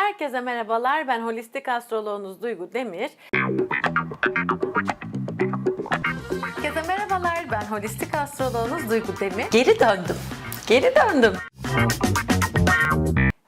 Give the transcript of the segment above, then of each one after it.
Herkese merhabalar. Ben holistik astroloğunuz Duygu Demir. Herkese merhabalar. Ben holistik astroloğunuz Duygu Demir. Geri döndüm. Geri döndüm.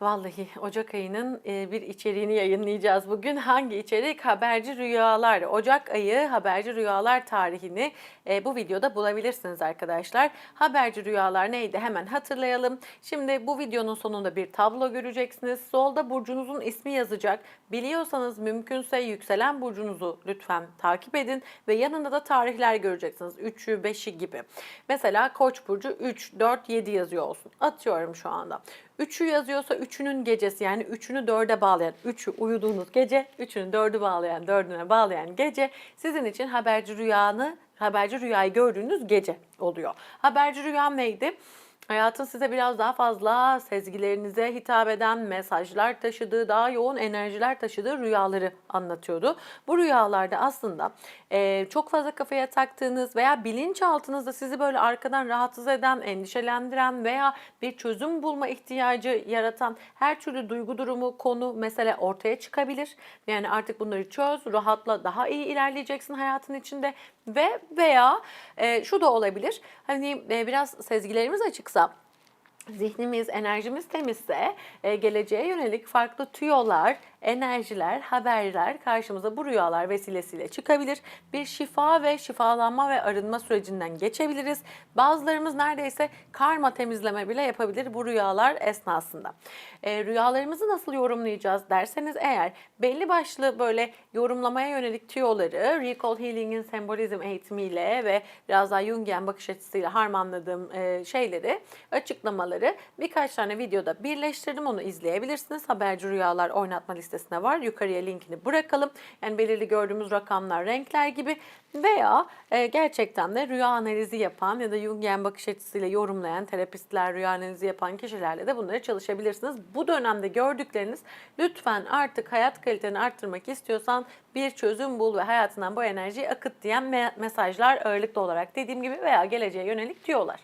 Vallahi Ocak ayının e, bir içeriğini yayınlayacağız bugün. Hangi içerik? Haberci Rüyalar. Ocak ayı Haberci Rüyalar tarihini e, bu videoda bulabilirsiniz arkadaşlar. Haberci Rüyalar neydi? Hemen hatırlayalım. Şimdi bu videonun sonunda bir tablo göreceksiniz. Solda burcunuzun ismi yazacak. Biliyorsanız mümkünse yükselen burcunuzu lütfen takip edin ve yanında da tarihler göreceksiniz. 3'ü, 5'i gibi. Mesela Koç burcu 3, 4, 7 yazıyor olsun. Atıyorum şu anda. 3'ü yazıyorsa 3'ünün gecesi yani 3'ünü 4'e bağlayan, 3'ü uyuduğunuz gece, 3'ünü 4'ü bağlayan, 4'üne bağlayan gece sizin için haberci rüyanı, haberci rüyayı gördüğünüz gece oluyor. Haberci rüyam neydi? Hayatın size biraz daha fazla sezgilerinize hitap eden mesajlar taşıdığı, daha yoğun enerjiler taşıdığı rüyaları anlatıyordu. Bu rüyalarda aslında e, çok fazla kafaya taktığınız veya bilinçaltınızda sizi böyle arkadan rahatsız eden, endişelendiren veya bir çözüm bulma ihtiyacı yaratan her türlü duygu durumu, konu, mesele ortaya çıkabilir. Yani artık bunları çöz, rahatla, daha iyi ilerleyeceksin hayatın içinde ve veya e, şu da olabilir. Hani e, biraz sezgilerimiz açıksa up zihnimiz, enerjimiz temizse e, geleceğe yönelik farklı tüyolar, enerjiler, haberler karşımıza bu rüyalar vesilesiyle çıkabilir. Bir şifa ve şifalanma ve arınma sürecinden geçebiliriz. Bazılarımız neredeyse karma temizleme bile yapabilir bu rüyalar esnasında. E, rüyalarımızı nasıl yorumlayacağız derseniz eğer belli başlı böyle yorumlamaya yönelik tüyoları Recall Healing'in sembolizm eğitimiyle ve biraz daha Jungian bakış açısıyla harmanladığım e, şeyleri, açıklamaları birkaç tane videoda birleştirdim. Onu izleyebilirsiniz. Haberci Rüyalar oynatma listesine var. Yukarıya linkini bırakalım. Yani belirli gördüğümüz rakamlar, renkler gibi veya e, gerçekten de rüya analizi yapan ya da Jungian bakış açısıyla yorumlayan terapistler, rüya analizi yapan kişilerle de bunları çalışabilirsiniz. Bu dönemde gördükleriniz lütfen artık hayat kaliteni arttırmak istiyorsan bir çözüm bul ve hayatından bu enerjiyi akıt diyen me- mesajlar ağırlıklı olarak dediğim gibi veya geleceğe yönelik diyorlar.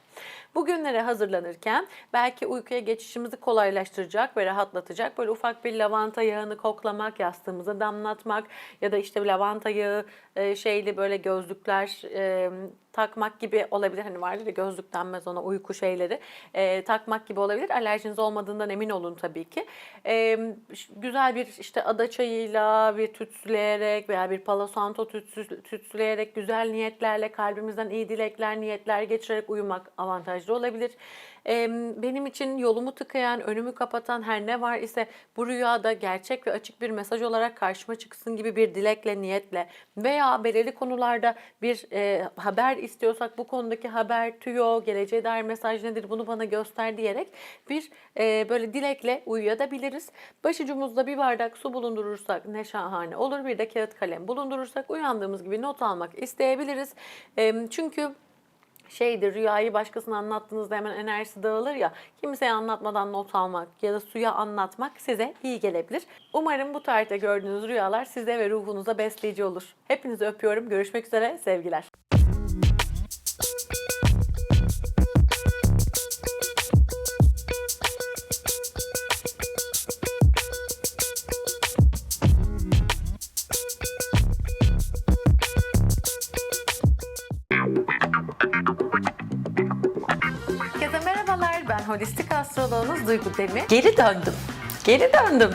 Bugünlere hazırlanırken belki uykuya geçişimizi kolaylaştıracak ve rahatlatacak. Böyle ufak bir lavanta yağını koklamak, yastığımıza damlatmak ya da işte lavanta yağı e, şeyli böyle gözlükler e, takmak gibi olabilir. Hani vardır ya gözlük denmez ona uyku şeyleri. E, takmak gibi olabilir. Alerjiniz olmadığından emin olun tabii ki. E, güzel bir işte ada çayıyla bir tütsüleyerek veya bir palo santo tütsü, tütsüleyerek güzel niyetlerle kalbimizden iyi dilekler, niyetler geçirerek uyumak avantajlı olabilir. E, benim için yolumu tıkayan, önümü kapatan her ne var ise bu rüyada gerçek ve açık bir mesaj olarak karşıma çıksın gibi bir dilekle, niyetle veya belirli konularda bir e, haber istiyorsak bu konudaki haber, tüyo, geleceğe dair mesaj nedir bunu bana göster diyerek bir e, böyle dilekle uyuyabiliriz. Başucumuzda bir bardak su bulundurursak ne şahane olur. Bir de kağıt kalem bulundurursak uyandığımız gibi not almak isteyebiliriz. E, çünkü şeydir rüyayı başkasına anlattığınızda hemen enerjisi dağılır ya kimseye anlatmadan not almak ya da suya anlatmak size iyi gelebilir. Umarım bu tarihte gördüğünüz rüyalar size ve ruhunuza besleyici olur. Hepinizi öpüyorum. Görüşmek üzere. Sevgiler. Holistik astroloğunuz Duygu Demir. Geri döndüm. Geri döndüm.